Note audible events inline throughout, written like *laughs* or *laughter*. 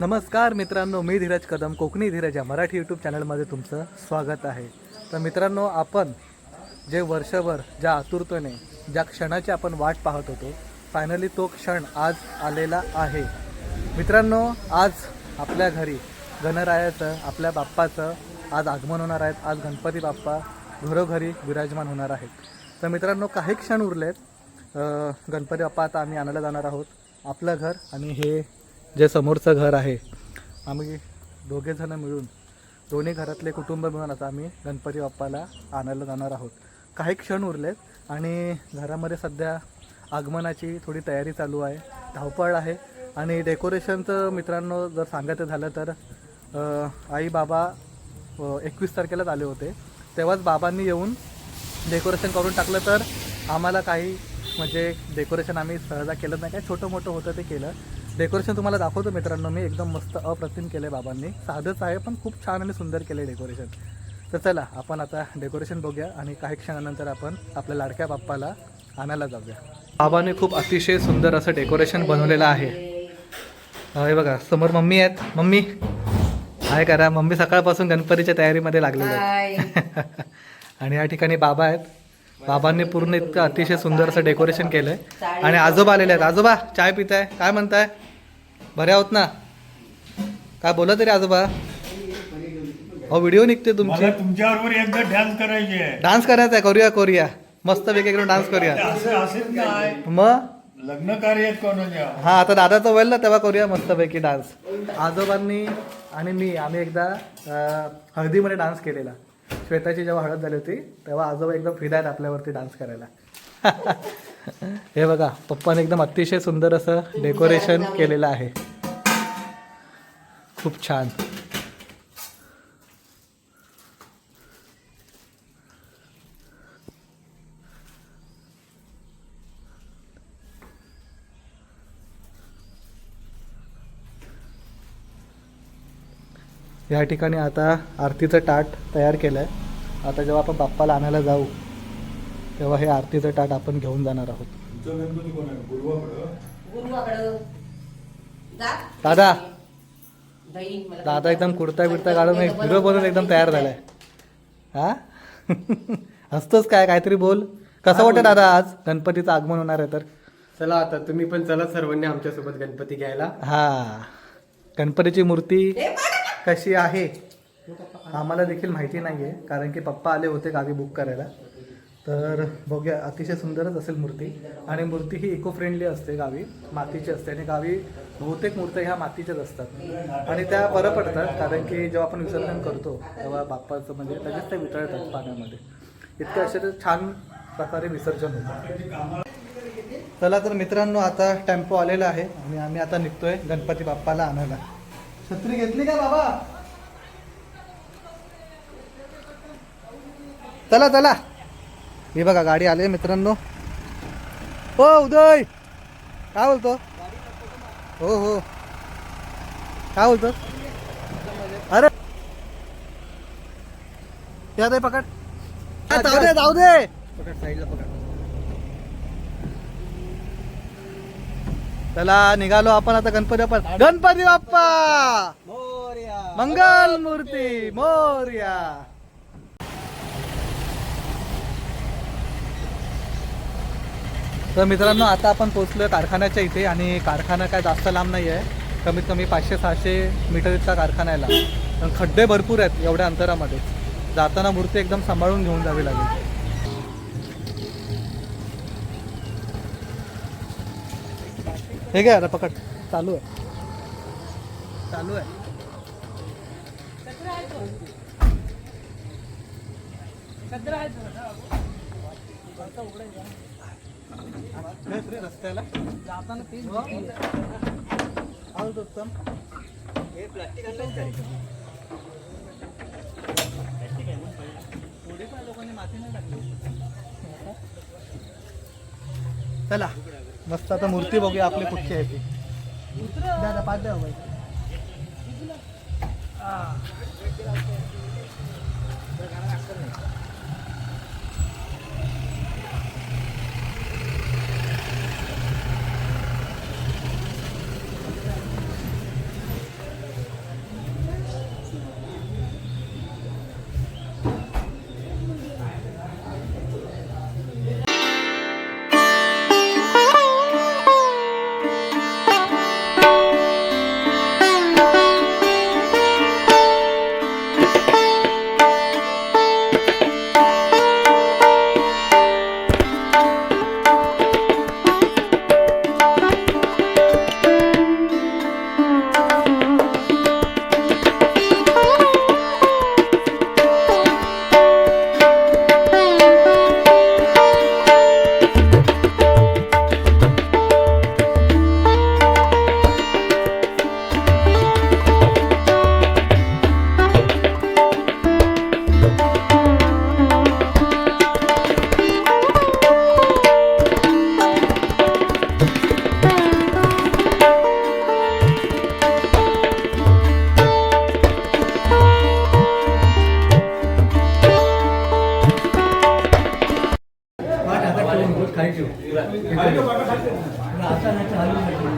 नमस्कार मित्रांनो मी धीरज कदम कोकणी धीरज या मराठी यूट्यूब चॅनलमध्ये तुमचं स्वागत आहे. तर मित्रांनो आपण जे वर्षभर ज्या आतुरतेने ज्या क्षणाची आपण वाट पाहत होतो फायनली तो क्षण आज आलेला आहे. मित्रांनो आज आपल्या घरी गणरायाचं आपल्या बाप्पाचं आज आगमन होणार आहेत आज गणपती बाप्पा घरोघरी विराजमान होणार आहेत. तर मित्रांनो काही क्षण उरलेत. गणपती बाप्पा आता आम्ही आणायला जाणार आहोत. आपलं घर आणि हे जे समोरचं घर आहे आम्ही दोघेजणं मिळून दोन्ही घरातले कुटुंब मिळून आता आम्ही गणपती बाप्पाला आणायला जाणार आहोत. काही क्षण उरलेत आणि घरामध्ये सध्या आगमनाची थोडी तयारी चालू आहे धावपळ आहे आणि डेकोरेशनचं मित्रांनो जर सांगायचं झालं तर आई बाबा एकवीस तारखेलाच आले होते. तेव्हाच बाबांनी येऊन डेकोरेशन करून टाकलं तर आम्हाला काही म्हणजे डेकोरेशन आम्ही सहजा केलं नाही. काय छोटं मोठं होतं ते केलं. डेकोरेशन तुम्हाला दाखवतो मित्रांनो. मी एकदम मस्त अप्रतिम केलं आहे बाबांनी. साधंच आहे पण खूप छान आणि सुंदर केलं आहे डेकोरेशन तर चला आपण आता डेकोरेशन बघूया आणि काही क्षणानंतर आपण आपल्या लाडक्या बाप्पाला आणायला जाऊया. बाबांनी खूप अतिशय सुंदर असं डेकोरेशन बनवलेलं आहे. हे बघा समोर मम्मी आहेत. मम्मी काय करा. मम्मी सकाळपासून गणपतीच्या तयारीमध्ये लागलेली आहेत. *laughs* आणि या ठिकाणी बाबा आहेत. बाबांनी पूर्ण इतकं अतिशय सुंदर असं डेकोरेशन केलंय. आणि आजोबा आलेले आहेत. आजोबा चाय पिताय. काय म्हणताय? बरे आहोत ना? काय बोला तरी आजोबा? हो व्हिडिओ निघते तुमची. मला तुमच्याबरोबर एकदा डान्स करायची आहे. डान्स करायचा आहे करूया करूया. मस्त करून डान्स करूया. असं असेच काय? मग? लग्न कार्य आहेत कोणाच्या? हा आता दादाचं ना तेव्हा करूया मस्तपैकी डान्स आजोबांनी आणि मी आम्ही एकदा अं, हळदीमध्ये डान्स केलेला. श्वेताची जेव्हा हळद झाली होती तेव्हा आजोबा एकदम फिदा आहेत आपल्यावरती डान्स करायला. *laughs* हे बघा पप्पाने एकदम अतिशय सुंदर असं डेकोरेशन केलेलं आहे. खूप छान. या ठिकाणी आता आरतीचं ताट तयार केलं आहे आता जेव्हा आपण बाप्पाला आणायला जाऊ तेव्हा हे आरतीचं ताट आपण घेऊन जाणार आहोत. दादा. दादा एकदम कुर्ता बिर्ता काढून एक हिरो बनून एकदम तयार झालाय. हा? *laughs* हसतोच काय? काहीतरी बोल. कसं वाटतं दादा आज? गणपतीचं आगमन होणार आहे तर? चला आता तुम्ही पण चला सर्वांनी आमच्यासोबत गणपती घ्यायला. हा. गणपतीची मूर्ती! कशी आहे? आम्हाला देखील माहिती नाही आहे कारण की पप्पा आले होते गावी बुक करायला. तर बघूया अतिशय सुंदरच असेल मूर्ती. आणि मूर्ती ही इको फ्रेंडली असते गावी मातीची असते. आणि गावी बहुतेक मूर्त्या ह्या मातीच्याच असतात. आणि त्या बरं पडतात कारण की जेव्हा आपण विसर्जन करतो तेव्हा बाप्पाचं म्हणजे लगेच ते वितळतात पाण्यामध्ये. इतकं असे छान प्रकारे विसर्जन होतं. चला तर मित्रांनो आता टेम्पो आलेला आहे आणि आम्ही आता निघतोय गणपती बाप्पाला आणायला. छत्री घेतली का बाबा? चला चला. हे बघा गाडी आली मित्रांनो. हो उदय! काय बोलतो? हो हो. काय बोलतो? अरे! त्या दे पकड. जाऊ दे जाऊ दे. पकड साईडला पकड. चला निघालो आपण आता गणपती बाप्पा. गणपती बाप्पा! मंगल मूर्ती मोर्या. तर मित्रांनो आता आपण पोचलो कारखान्याच्या इथे आणि कारखाना काय जास्त लांब नाही आहे कमीत कमी पाचशे सहाशे मीटर इतका कारखान्याला पण खड्डे भरपूर आहेत एवढ्या अंतरामध्ये. जाताना मूर्ती एकदम सांभाळून घेऊन जावी लागेल. हे घ्या आता पकड. चालू आहे. चालू आहे. नाही रे, रस्त्याला जाताना तेच आहोत उत्तम हे प्लास्टिक थोडीफार लोकांनी माती नाही टाकली चला मस्त आता मूर्ती बघूया आपली कुठची आहे ती. दादा पाच द्या बाई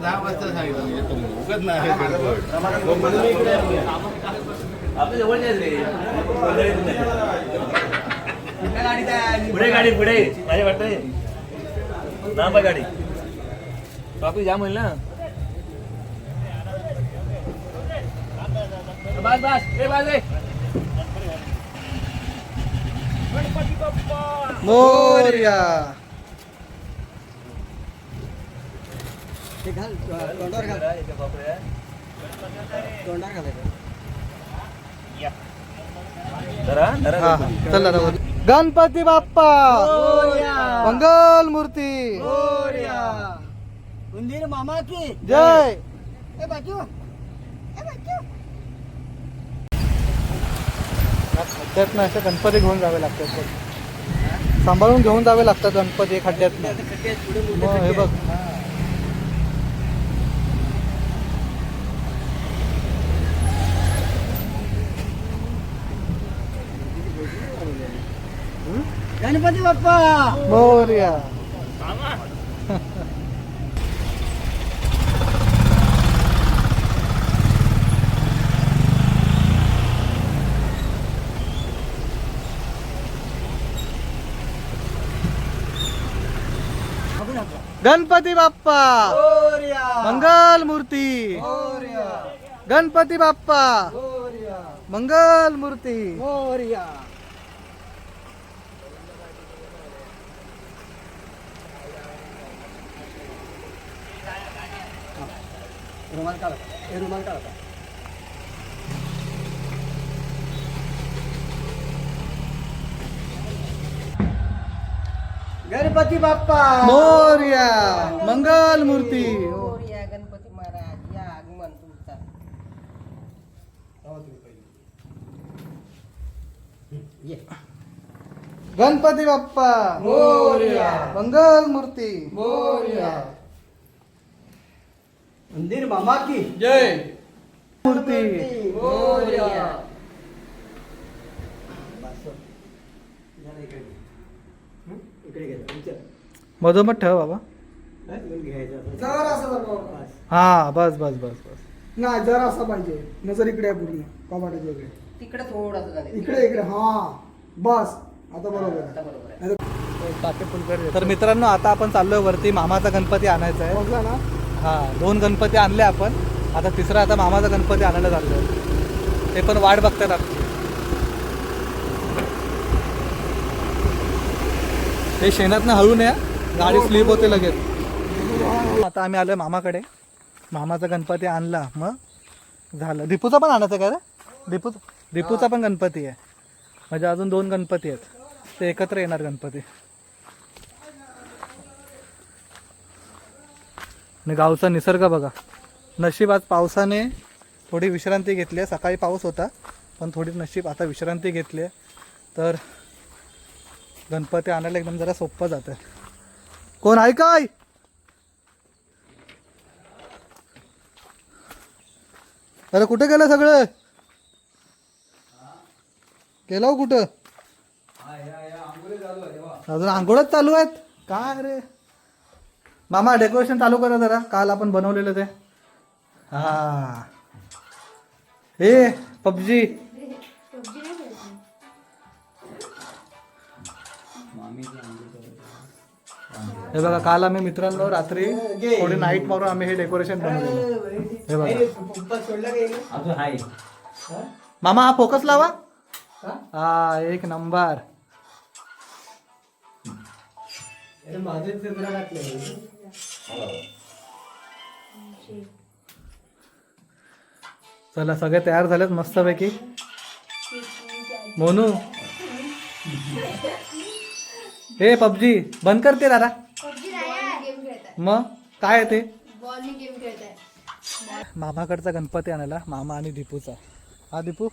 दहा वाजता सांगितलं उगत नाही आपल्या जवळ पुढे गाडी. पुढे माझ्या गाडी होईल ना? बस बस. ए बस ए. मोरया. जरा जरा हा चला ना गणपती बाप्पा! मंगल मूर्ती! उंदीर मामा की जय! ए बाजू! खड्ड्यात ना असे गणपती घेऊन जावे लागतात बघ. सांभाळून घेऊन जावे लागतात गणपती खड्ड्यात मग हे बघ. गणपती बाप्पा मोरया गणपती बाप्पा मंगल मूर्ती गणपती बाप्पा मंगल मूर्ती मोरया रुमाल काढा हे रुमाल काढा गणपती बाप्पा मोरया मंगल मूर्ती मोरया गणपती महाराज या आगमन तुमचा गणपती बाप्पा मोरया मंगल मूर्ती मोरया उंदीर मामा की। जय। मूर्ती। मधोमध ठेव बाबा। जरा असं हा बस बस बस बस. नाही जरा असा पाहिजे. नजर इकडे आहे पूर्ण. कपाटाच्या इकडे. तिकडे इकडे इकडे. हा. बस. आता बरोबर तर मित्रांनो आता आपण चाललोय वरती. मामाचा गणपती आणायचा आहे. बघला ना? हा दोन गणपती आणले आपण. आता तिसरा आता मामाचा गणपती आणायला चाललो ते पण वाट बघतात आमची. ते शेणातनं हळू नये गाडी स्लिप होते लगेच. आता आम्ही आलो मामाकडे. मामाचा गणपती आणला. मग झालं. दीपूचा पण आणायचा का रे? दीपू दीपूचा पण गणपती आहे. म्हणजे अजून दोन गणपती आहेत. ते एकत्र येणार गणपती. आणि गावचा निसर्ग बघा. नशीब आज पावसाने थोडी विश्रांती घेतली आहे. सकाळी पाऊस होता पण थोडी नशीब आता विश्रांती घेतली आहे. तर गणपती आणायला एकदम जरा सोपं जातं कोण आहे काय? अरे कुठे गेलं सगळं? गेलो हो कुठं? अजून आंघोळच चालू आहेत? काय रे? मामा डेकोरेशन चालू करा जरा. काल आपण बनवलेलं ते. हा. हे पबजी. हे बघा काल आम्ही मित्रांनो रात्री थोडी नाईट मारून आम्ही हे डेकोरेशन बनवलेलं. हे बघा. मामा हा फोकस लावा. हा? एक नंबर माझे चला सगळे तयार झालेत मस्तपैकी. मोनू. हे पबजी बंद करते दादा. मग काय ते? मामाकडचा गणपती आणायला मामा आणि दीपूचा. हा दीपू?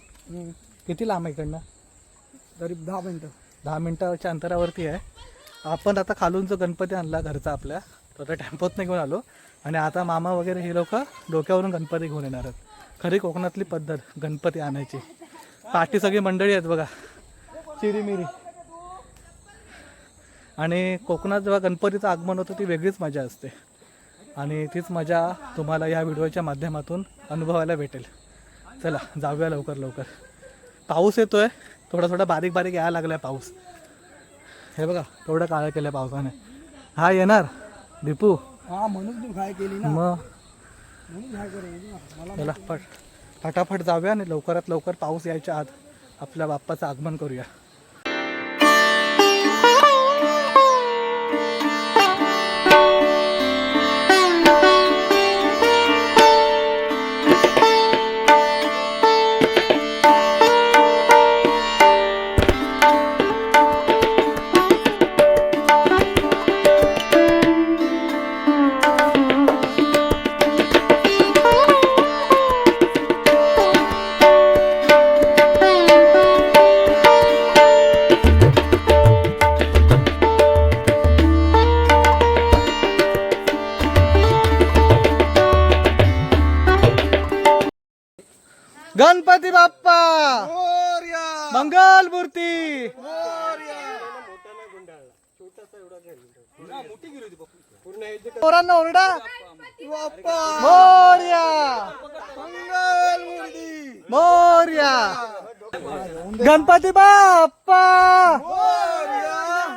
किती लांब आहे इकडनं? तरी दहा मिनिटं. दहा मिनिटाच्या अंतरावरती आहे. आपण आता खालून जो गणपती आणला घरचा आपल्या तो आता टेम्पोत घेऊन आलो. आणि आता मामा वगैरे हे लोक डोक्यावरून गणपती घेऊन येणार आहेत. खरी कोकणातली पद्धत गणपती आणायची. पाठी सगळी मंडळी आहेत बघा. चिरीमिरी. आणि कोकणात जेव्हा गणपतीचं आगमन होतं ती वेगळीच मजा असते. आणि तीच मजा तुम्हाला या व्हिडिओच्या माध्यमातून अनुभवायला भेटेल. चला जाऊया लवकर लवकर. पाऊस येतोय. थोडा थोडा बारीक बारीक यायला लागलाय पाऊस. हे बघा थोडं काळं केलं पावसाने. हा येणार. दीपू हा म्हणून तू काय केली ना. मग? म्हणून काय ना मला फटाफट जाऊया आणि लवकरात लवकर पाऊस यायच्या आत आपल्या बाप्पाचं आगमन करूया. बाप्पा! मंगल मूर्ती! पोरांना ओरडा! मोर्या! मोर्या! गणपती बाप्पा!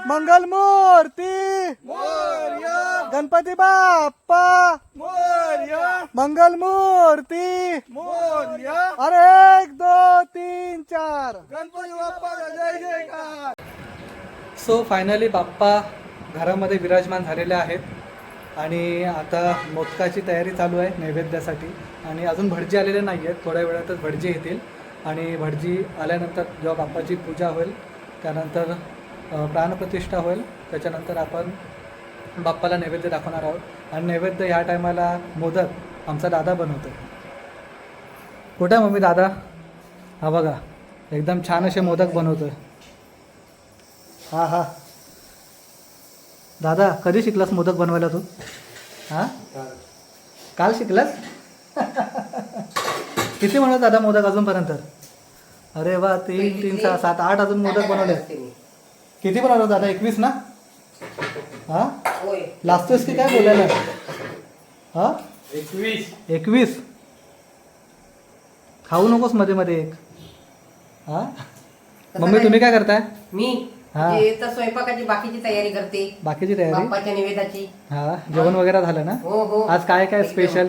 मंगल मूर्ती गणपती बाप्पा। मंगल मूर्ती अरे एक दो तीन चार। गणपती बाप्पा जय जयकार। सो फायनली बाप्पा घरामध्ये विराजमान झालेले आहेत. आणि आता मोदकाची तयारी चालू आहे नैवेद्यासाठी. आणि अजून भटजी आलेले नाही आहेत. थोड्या वेळातच भटजी येतील. आणि भटजी आल्यानंतर जेव्हा बाप्पाची पूजा होईल त्यानंतर प्राणप्रतिष्ठा होईल. त्याच्यानंतर आपण बाप्पाला नैवेद्य दाखवणार आहोत. आणि नैवेद्य ह्या टायमाला मोदक आमचा दादा बनवतो कुठं आहे मम्मी दादा? हा बघा एकदम छान असे मोदक बनवतोय. हा हा. दादा कधी शिकलास मोदक बनवायला तू? हा? काल शिकलास? *laughs* किती म्हणत दादा मोदक अजूनपर्यंत? अरे वा तीन तीन सहा सात आठ अजून मोदक बनवले. किती बनवलं दादा एकवीस ना? हा? लाजतोयस की काय बोलायला? हा? एकवीस. एकवीस? खाऊ नकोस मध्ये मध्ये एक. हा? मम्मी तुम्ही काय करताय? मी हा. तर स्वयंपाकाची बाकीची तयारी करते. बाकीची तयारी? बाप्पाच्या निवेदाची. हा? जेवण वगैरे झालं ना? हो हो. आज काय काय एकदम. स्पेशल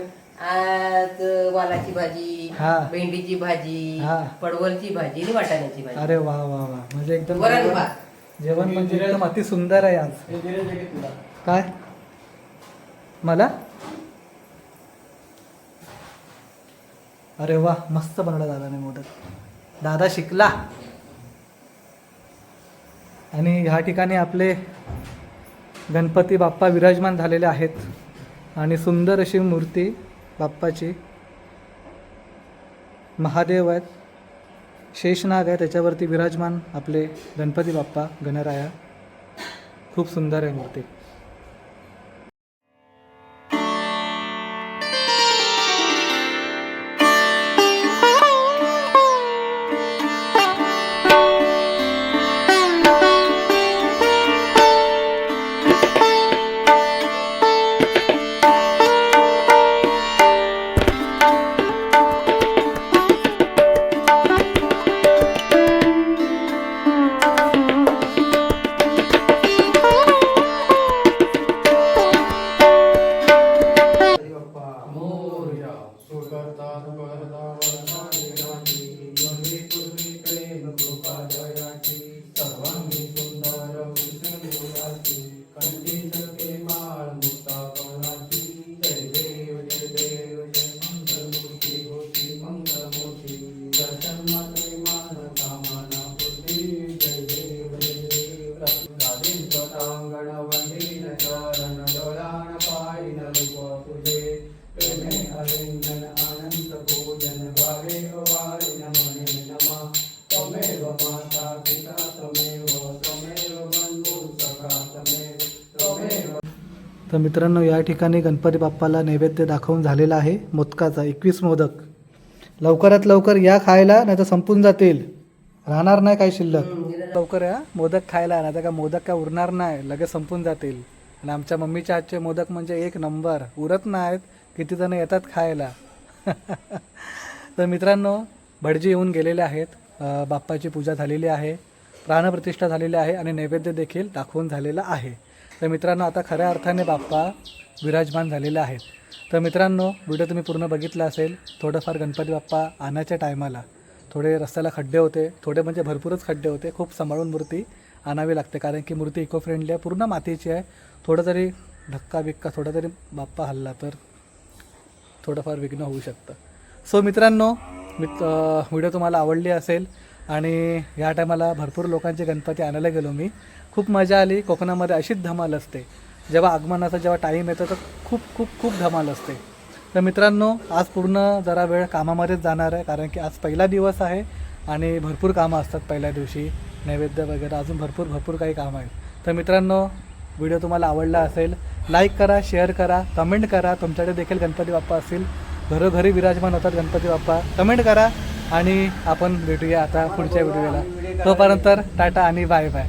आज वालाची भाजी हा. भेंडीची भाजी हा. पडवलची भाजी आणि वाटाण्याची भाजी. अरे वा वा वा. म्हणजे एकदम वरण भात. जेवण म्हणजे एकदम अति सुंदर आहे आज. काय? मला? अरे वा मस्त बनवला दादाने मोदक. दादा शिकला. आणि ह्या ठिकाणी आपले गणपती बाप्पा विराजमान झालेले आहेत. आणि सुंदर अशी मूर्ती बाप्पाची. महादेव आहेत. शेषनाग आहे त्याच्यावरती विराजमान आपले गणपती बाप्पा गणराया. खूप सुंदर आहे मूर्ती. तर मित्रांनो या ठिकाणी गणपती बाप्पाला नैवेद्य दाखवून झालेला आहे मोदकाचा एकवीस मोदक. लवकरात लवकर या खायला नाही तर संपून जातील. राहणार नाही काही शिल्लक. लवकर या मोदक खायला नाही तर का मोदक काय उरणार नाही लगेच संपून जातील. आणि आमच्या मम्मीच्या आजचे मोदक म्हणजे एक नंबर. उरत नाहीत किती जण येतात खायला. *laughs* तर मित्रांनो भटजी येऊन गेलेले आहेत. बाप्पाची पूजा झालेली आहे प्राणप्रतिष्ठा झालेली आहे आणि नैवेद्य देखील दाखवून झालेला आहे. तर मित्रांनो आता खऱ्या अर्थाने बाप्पा विराजमान झालेले आहेत तर मित्रांनो व्हिडिओ तुम्ही पूर्ण बघितला असेल थोडंफार गणपती बाप्पा आणायच्या टायमाला. थोडे रस्त्याला खड्डे होते थोडे म्हणजे भरपूरच खड्डे होते खूप सांभाळून मूर्ती आणावी लागते कारण की मूर्ती इको फ्रेंडली आहे पूर्ण मातीची आहे. थोडं जरी धक्का बिक्का थोडा तरी बाप्पा हल्ला तर थोडंफार विघ्न होऊ शकतं. सो मित्रांनो मित व्हिडिओ तुम्हाला आवडली असेल आणि या टायमाला भरपूर लोकांचे गणपती आणायला गेलो मी. खूप मजा आली. कोकणामध्ये अशीच धमाल असते. जेव्हा आगमनाचा जेव्हा टाईम येतो तर खूप खूप खूप धमाल असते. तर मित्रांनो आज पूर्ण जरा वेळ कामामध्येच जाणार आहे कारण की आज पहिला दिवस आहे आणि भरपूर कामं असतात पहिल्या दिवशी. नैवेद्य वगैरे अजून भरपूर भरपूर काही कामं आहेत. तर मित्रांनो व्हिडिओ तुम्हाला आवडला असेल लाईक करा शेअर करा कमेंट करा. तुमच्याकडे देखील गणपती बाप्पा असतील. घरोघरी विराजमान होतात गणपती बाप्पा. कमेंट करा आणि आपण भेटूया आता पुढच्या व्हिडिओला. तोपर्यंत टाटा आणि बाय बाय